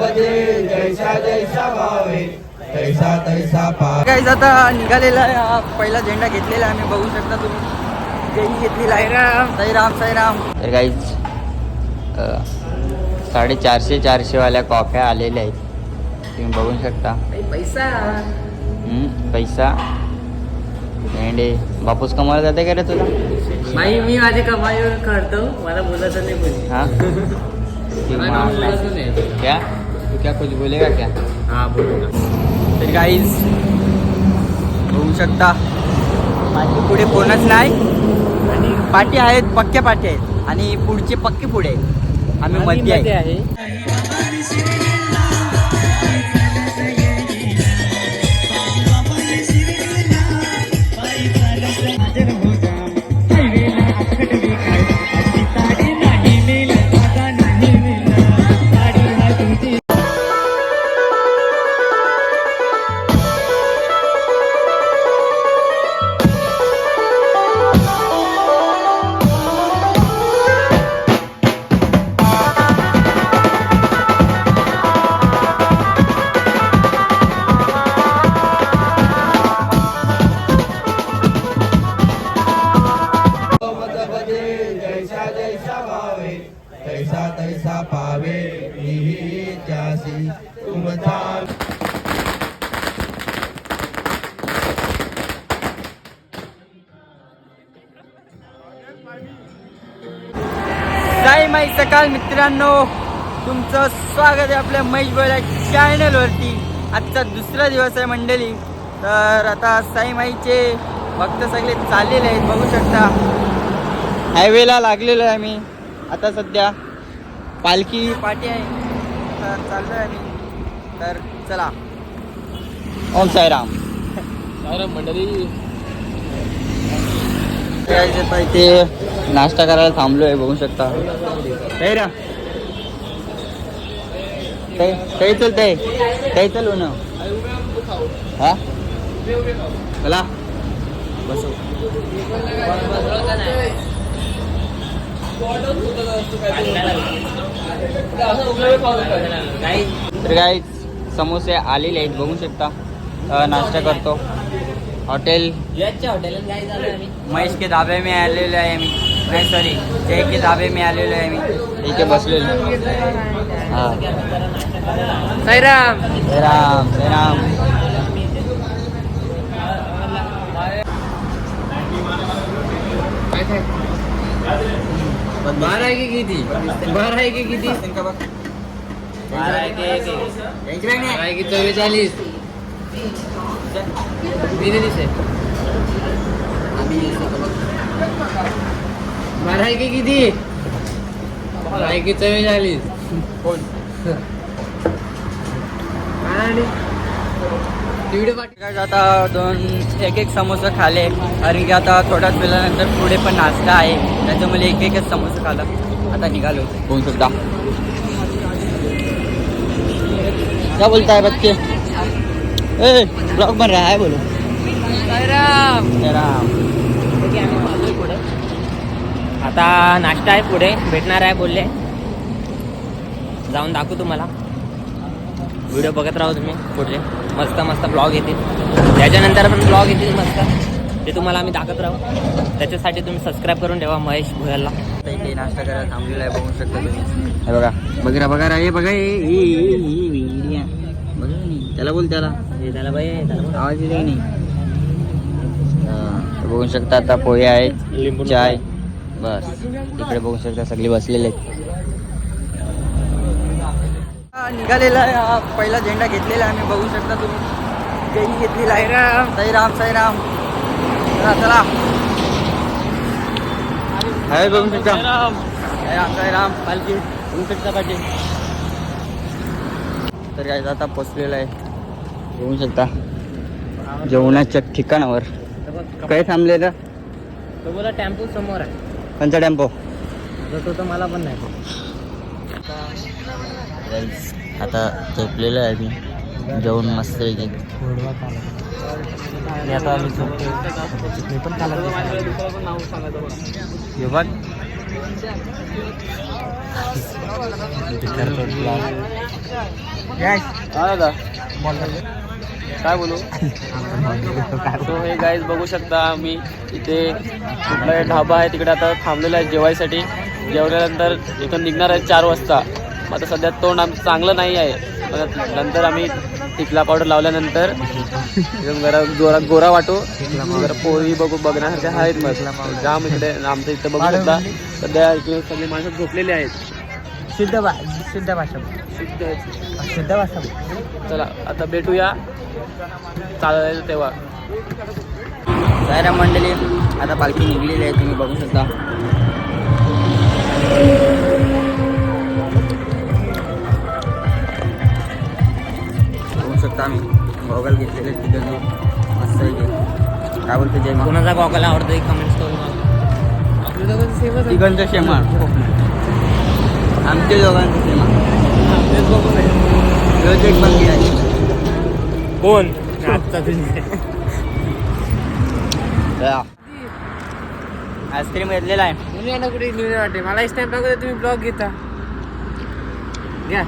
बजे जैसा जैसा भावे तैसा तैसा पा गाईज आता निघालेला आहे हा पहिला झेंडा घेतलेला आहे आम्ही बघू शकता तुम्ही. जैन घेतलेला आहे. राम साईराम साईराम. तर काहीच साडेचारशे चारशेवाल्या कॉफ्या आलेल्या आहेत. तुम्ही बघू शकता. पैसा. हम्म, पैसा. भेंडे बापूस कमाला जाते का रे तुला? भाई मी माझे कमाईवर करतो. मला बोलायचं नाही कोणी. हाँ? क्या? तू क्या कुछ बोलेगा क्या? हा बोल तर गाईज बघू शकता पाठी पुढे कोणच नाही. आणि पाठी आहेत पक्क्या पाठी आहेत. आणि पुढचे पक्के पुढे आहेत. आम्ही मध्ये आहे. साई माई सकाळ मित्रांनो. तुमचं स्वागत आहे आपल्या महेश बोला चॅनलवरती आजचा दुसरा दिवस आहे मंडळी. तर आता साई माईचे भक्त सगळे चाललेले आहेत बघू शकता. हायवेला लागलेलो आहे आम्ही. आता सध्या पालखी पाठी आहे. तर चाललो आहे आम्ही. तर चला. ओम साईराम मंडळी इथे नाश्ता करायला थांबलो आहे बघू शकता. काही रा. काही काही चलतंय काही चालू ना हा? चला. तर काय समोसे आलेले आहेत बघू शकता. नाश्ता करतो. हॉटेल। महेश के धाबे में आलेलो आहे मी नाही सॉरी जय के धाबे में आलेलो आहे मी इथे बसलेलो हा। साईराम राम राम बारा आहे की किती बारा आहे की किती बारा आहे की चव्वेचाळीस किती दिसे बारा आहे. की किती? बारा आहे की चव्वेचाळीस कोण काय आता दोन एक एक समोसा खाले. कारण की आता थोड्याच वेळानंतर पुढे पण नाश्ता आहे. त्याच्यामुळे एक एकच समोसा खाला. आता निघालो. बघू शकता क्या बोलता है बच्चे? ए ब्लॉग बन रहा है बोलो आता नाश्ता आहे पुढे भेटणार आहे बोलले जाऊन दाखवू तुम्हाला व्हिडिओ बघत राहू तुम्ही पुढले मस्त मस्त ब्लॉग येतील त्याच्यानंतर पण ब्लॉग येतील मस्त ते तुम्हाला आम्ही दाखवत राहू त्याच्यासाठी तुम्ही सबस्क्राईब करून ठेवा महेश भुयाला इथे नाश्ता करायला थांबलेला आहे बघू शकता तुम्ही हे बघा बघा बघा रा हे बघा हे हे- हे- हे त्याला बोल त्याला आवाज नाही? बघू शकता आता पोहे आहेत चाय. बस इकडे बघू शकता सगळे बसलेले आहेत. निघालेला आहे हा पहिला झेंडा घेतलेला आहे आम्ही बघू शकता तुम्ही. जैन घेतलेला आहे. राम साईराम साईराम चला चला. हाय बघू शकता. साईराम साईराम पालखी बघू शकता पाठी तर काय आता पोचलेलं आहे. बघू शकता. जेवणाच्या ठिकाणावर. काय थांबलेलं? तो बोला टेम्पो समोर आहे. कोणता टेम्पो? तो तर मला पण नाही आता झोपलेलं आहे मी. जेवण मस्त पैकी. मी आता मी पण काय बोलू? सो हे गाईज बघू शकता आम्ही इथे कुठला ढाबा आहे तिकडे आता थांबलेला आहे जेवायसाठी. जेवल्यानंतर इथून निघणार आहे चार वाजता. आता सध्या तोंड आमचं चांगलं नाही आहे. नंतर आम्ही टिकला पावडर लावल्यानंतर जरा जोरात गोरा वाटू. जरा पोरी बघू बघण्यासारख्या आहेत मग. जाम इकडे आमच्या इथं बघू शकता. सध्या इकडे सगळी माणसं झोपलेली आहेत. शुद्ध भा शुद्ध भाषा. शुद्ध शुद्ध भाषा चला आता भेटूया. चालेल तेव्हा. सायरा मंडळी आता पालखी निघलेली आहे तुम्ही बघू शकता. बघू शकता आम्ही. गॉगल घेतलेले तिघं मस्त आहे. काय बोलतो जय कोणाचा गॉगल आवडतो एक कमेंट्स करून तिघांचं शेमा. आमच्या दोघांचं शेमा. रोज एक बाकी आहे. कोण? आजचा तुझे आईस्क्रीम घेतलेला आहे. कुठे निघून वाटते मला इस टाइम टाकू तुम्ही ब्लॉग घेता. घ्या.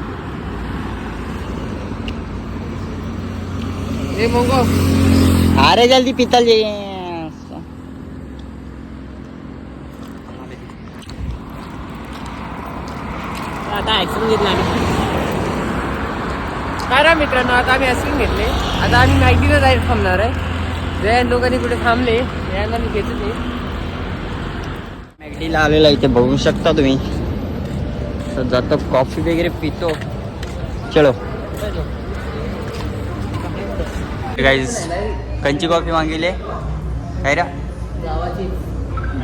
ए मंगो. अरे जल्दी पितल जे आता ऍक्सिडेंट घेतला मित्रांनो आता आम्ही आईस्क्रीम घेतले. आता आम्ही मॅगडीला जायला थांबणार आहे. जया लोकांनी कुठे थांबले. यांना मी घेतो ते. मॅगडीला आलेला इथे बघू शकता तुम्ही. तर जातो कॉफी वगैरे पितो. चलो. गाईज कंची कॉफी मागितली काय रा?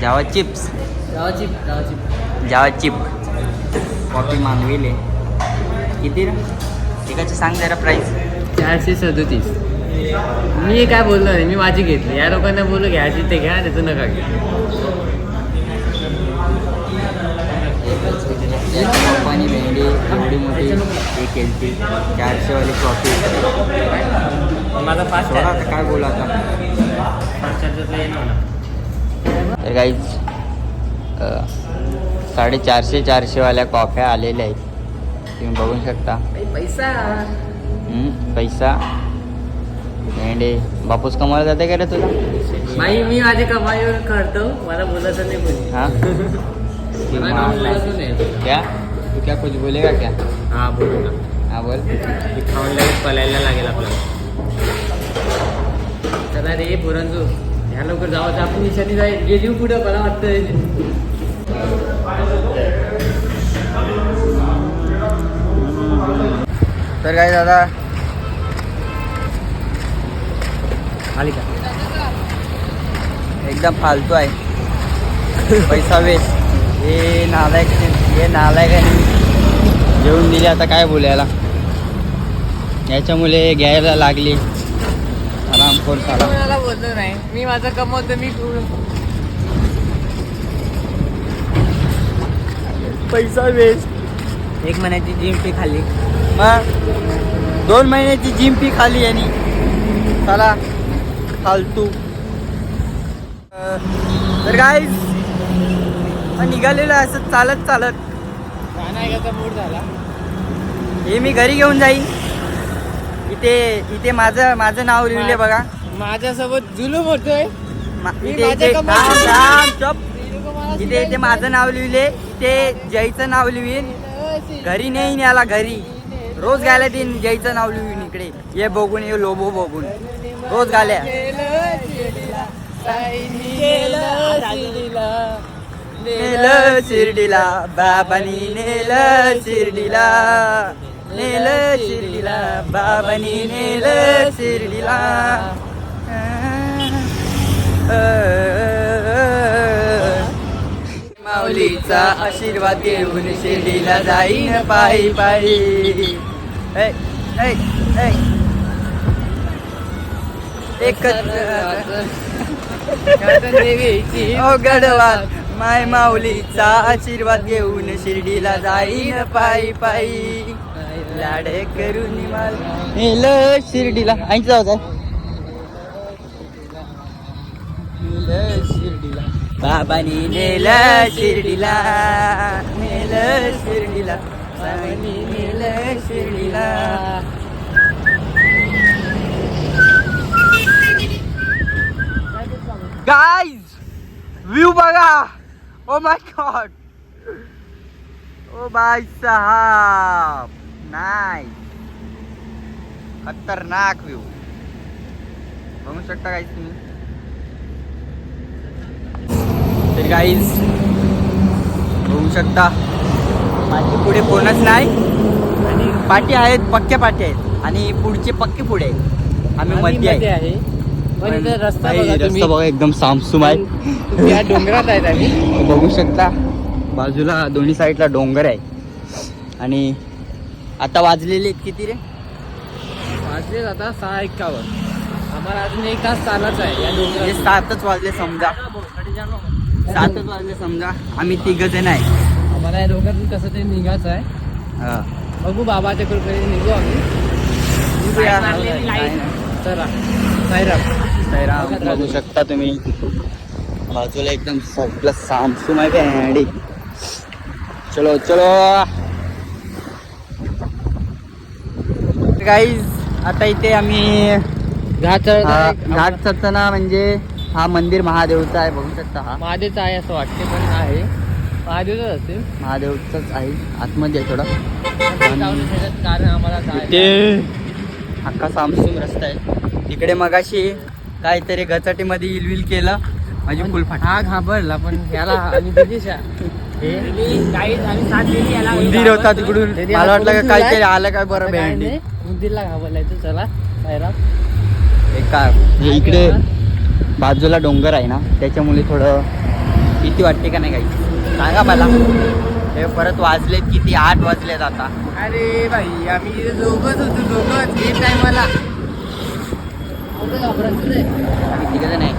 Java chips. गावाची गावाची जावा चिप कॉफी मागविले. किती रा? एकाची सांग जरा प्राईस चारशे सदोतीस. मी काय बोललो नाही मी माझी घेतली. या लोकांना बोललो घ्यायची ते घ्या त्याचं नका घ्या. आणि भेंडी एवढी मोठी हे केलती चारशेवाली कॉफी माझा फास्ट आता काय बोला आता? फास्ट चार्जरला येणार ना. तर काहीच साडेचारशे चारशेवाल्या कॉफ्या आलेल्या आहेत. तुम्ही बघू शकता. पैसा. हम्म, पैसा. भेंडे बापूस कमाला जाते का रे तुला? माई मी माझी कमाईवर करतो. मला बोलायचं नाही बोल हाँ? मला बोलायचं नाही. क्या? तू क्या कुछ बोलेगा क्या? हा बोलू ना. हाँ बोल. ती खाऊन लगेच पलायला लागेल आपल्याला. चला रे पोरांचो ह्या लवकर जावं तर आपण निशाणी जाय गेली पुढं मला वाटतं तर काय दादा आली का एकदम फालतू आहे. पैसा वेस्ट हे नालायक हे नालायकाने जेवून दिले आता काय बोलायला. याच्यामुळे घ्यायला लागली. आराम कोण बोललो नाही. मी माझं कमवतो मी पैसा वेस्ट एक महिन्याची जिम फी खाल्ली. मग दोन महिन्याची जिम फी खाल्ली यांनी चला फालतू. अं, तर काय निघालेलं असं चालत चालत. मूड झाला हे मी घरी घेऊन जाईन. इथे इथे माझं माझं नाव लिहिले बघा. माझ्यासोबत जुलूम होतोय. इथे इथे माझं नाव लिहिले इथे जयचं नाव लिहीन. घरी नेईन याला घरी. रोज गायला तीन घ्यायचं नाव लिहून इकडे. ये बघून ये लोबो बघून. रोज गाल्या. नेलं शिर्डीला बाबानी नेलं शिर्डीला. नेलं शिर्डीला बाबानी नेलं शिर्डीला. माऊलीचा आशीर्वाद घेऊन शिर्डीला जाईन पायी पायी. ओ गडवाल माय माऊलीचा आशीर्वाद घेऊन शिर्डीला जाईन पायी पायी. लाड करून नेलं शिर्डीला. ऐंशी जाऊ शिर्डीला. बाबानी नेलं शिर्डीला नेलं शिर्डीला. बाबानी नेलं शिर्डीला. गाईज व्ह्यू बघा. Oh my god oh bye साहब. नाय खतरनाक व्ह्यू बघू शकता काहीच तुम्ही? तर गाईज बघू शकता. पाठी पुढे कोणच नाही. आणि पाठी आहेत पक्क्या पाठी आहेत. आणि पुढचे पक्के पुढे आहेत. आम्ही मध्ये आहे. रस्ता बघा रस्ता तुम्ही. बघा एकदम सामसूम आहे. या डोंगरात आहेत आम्ही. बघू शकता. बाजूला दोन्ही साईडला डोंगर आहे. आणि आता वाजलेले आहेत किती रे? वाजले आता सहा एक्कावन्न. आम्हाला अजून एक तास चालायचं आहे या सातच वाजले समजा. सातच वाजले समजा. आम्ही तिघ जण आहे. आम्हाला या कसं तरी निघायचं आहे. हा. बघू बाबाच्या कृपेने निघू आम्ही. काय. नाही. चला साईराम. बघू शकता तुम्ही. बाजूला एकदम सगळं सामसूम आहे बँडी चलो चलो. गाईज आता इथे आम्ही घाट हा, घाट चढताना म्हणजे हा मंदिर महादेवचा आहे बघू शकता हा. महादेवचं आहे असं वाटते पण आहे. महादेवच असेल महादेवचाच आहे आतमध्ये आहे थोडा. कारण आम्हाला ते अख्खा सामसूम रस्ता आहे. तिकडे मगाशी काहीतरी गचाटीमध्ये इलविल केलं माझी फुल फाट हा घाबरला पण याला हे याला उंदीर होता तिकडून. मला वाटलं का हात काहीतरी आलं काय बरं भेंडी उंदीरला घाबरलायचं चला काय? इकडे. बाजूला डोंगर आहे ना त्याच्यामुळे थोडं भीती वाटते का नाही काही? सांगा मला. हे परत वाजलेत किती? आठ वाजलेत आता. अरे भाई आम्ही दोघच होतो दोघच. एक टायमाला आम्ही तिकडे नाही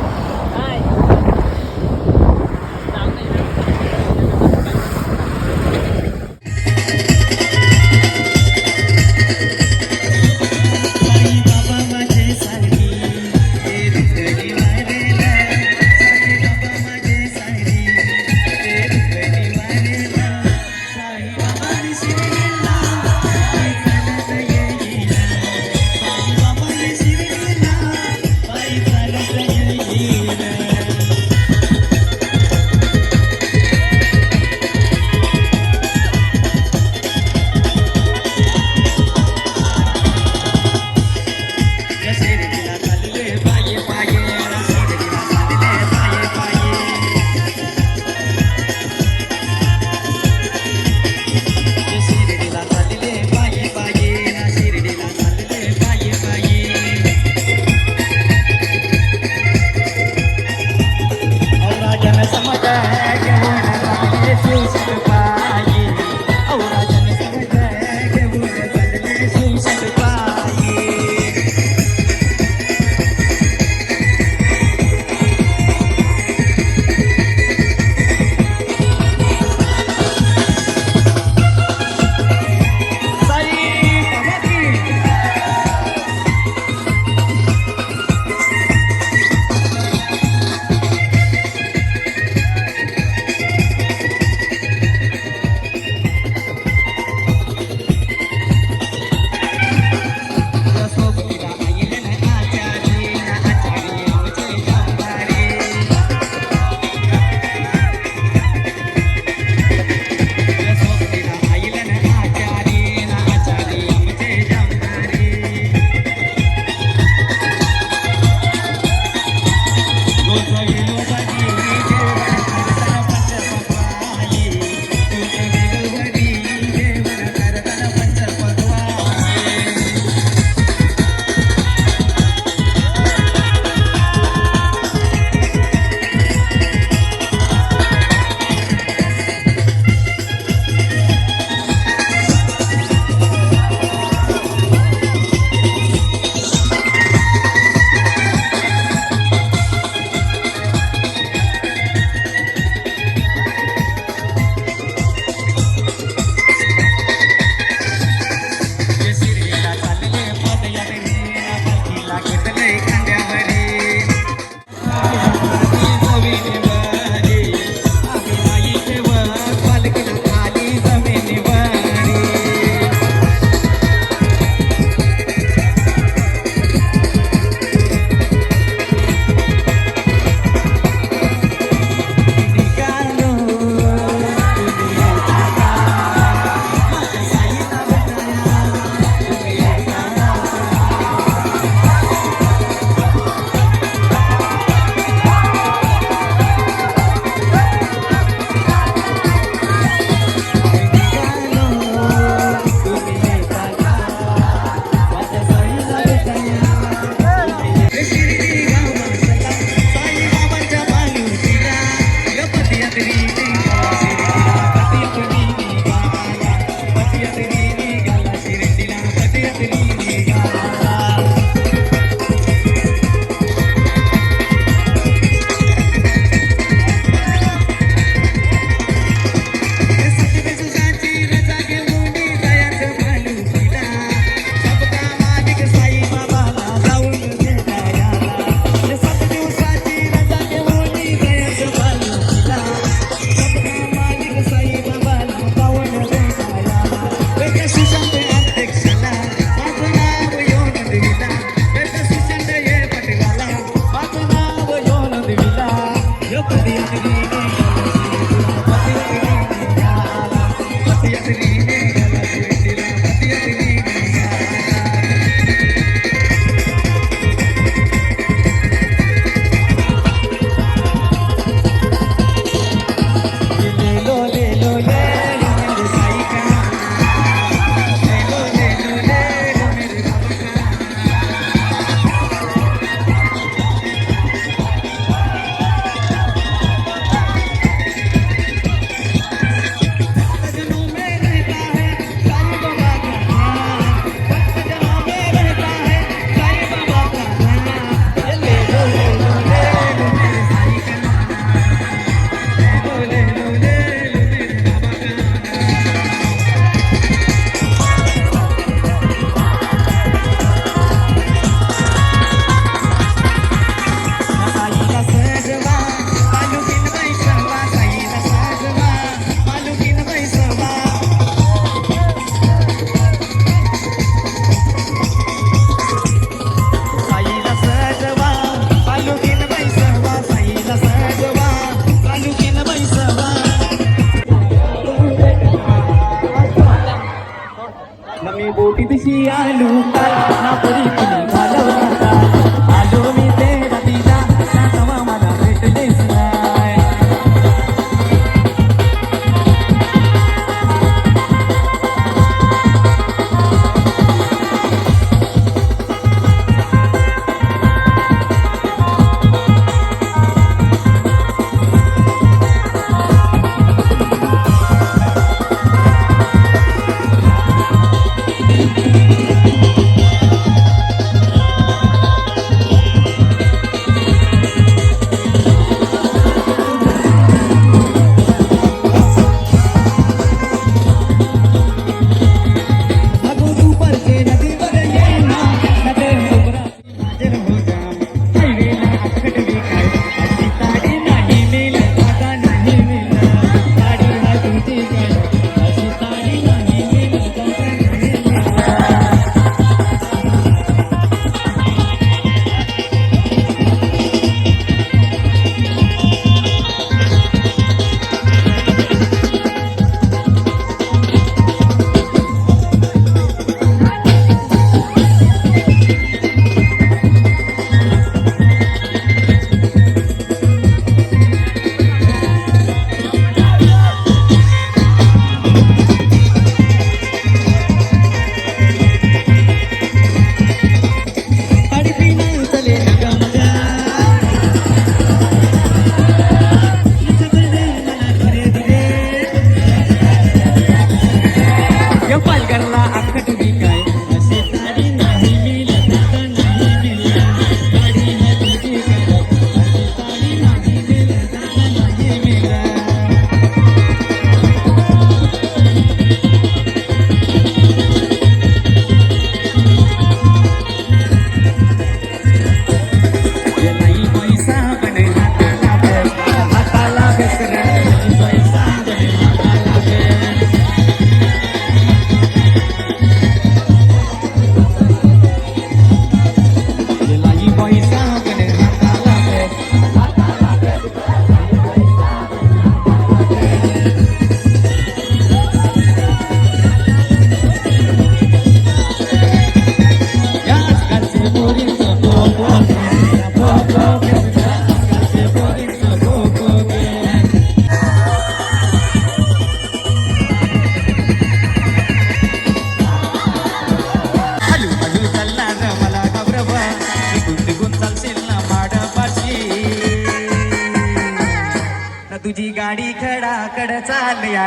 કર્યો કરી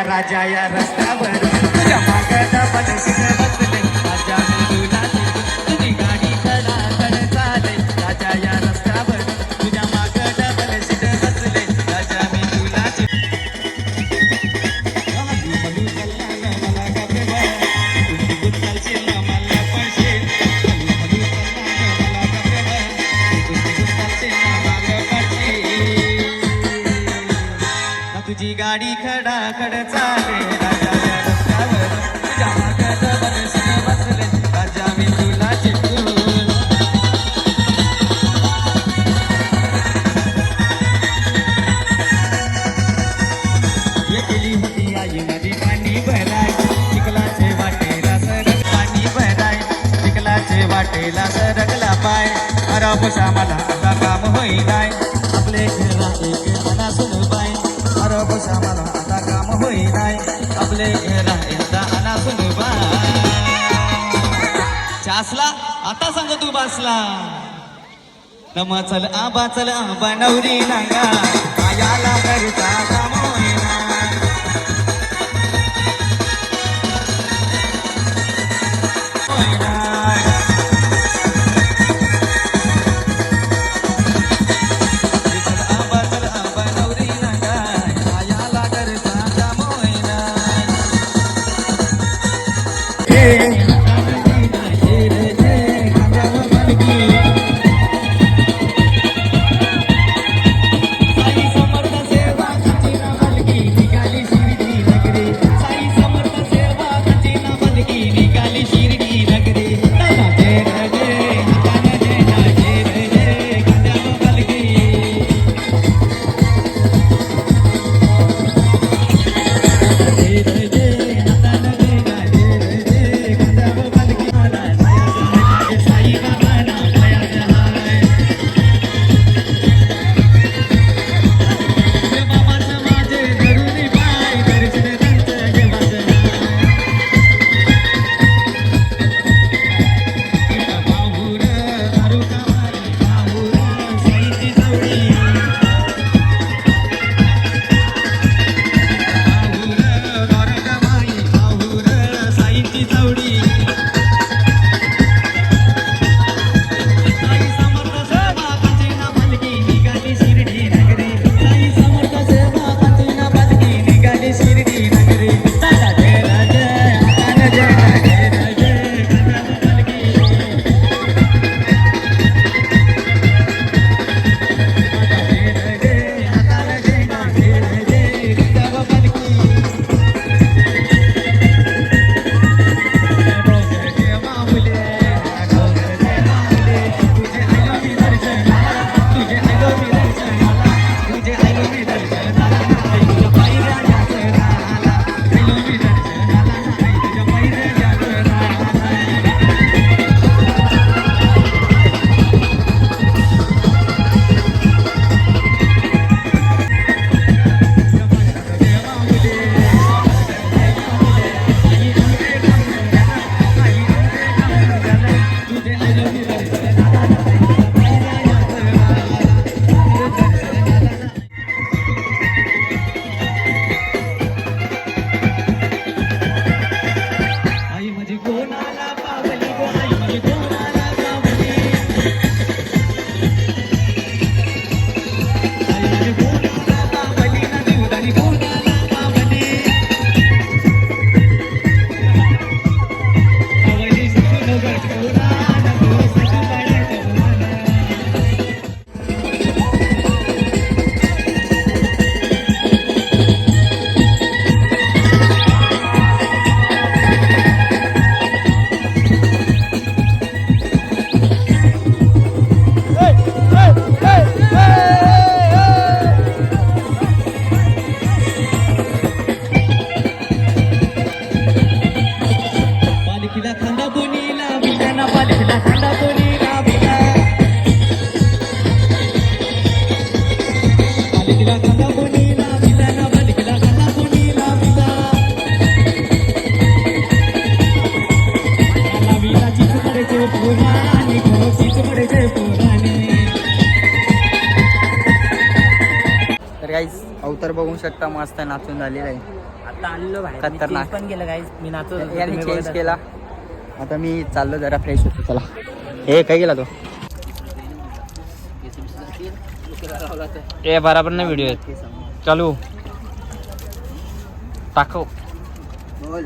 राजा या रस्त्यावर. बसला नमा चल आबा चल आबा नवरी नांगा. आयाला करता अवतार बघू शकता मस्त नाचून झालेला आहे. आता आलेलो खतरनाक. पण केलं गाईज मी याने तुम्ही चेंज केला. आता मी चाललो जरा फ्रेश होतो चला. हे काय गेला तो? ए बराबर नाही व्हिडिओ चालू. टाकव बोल.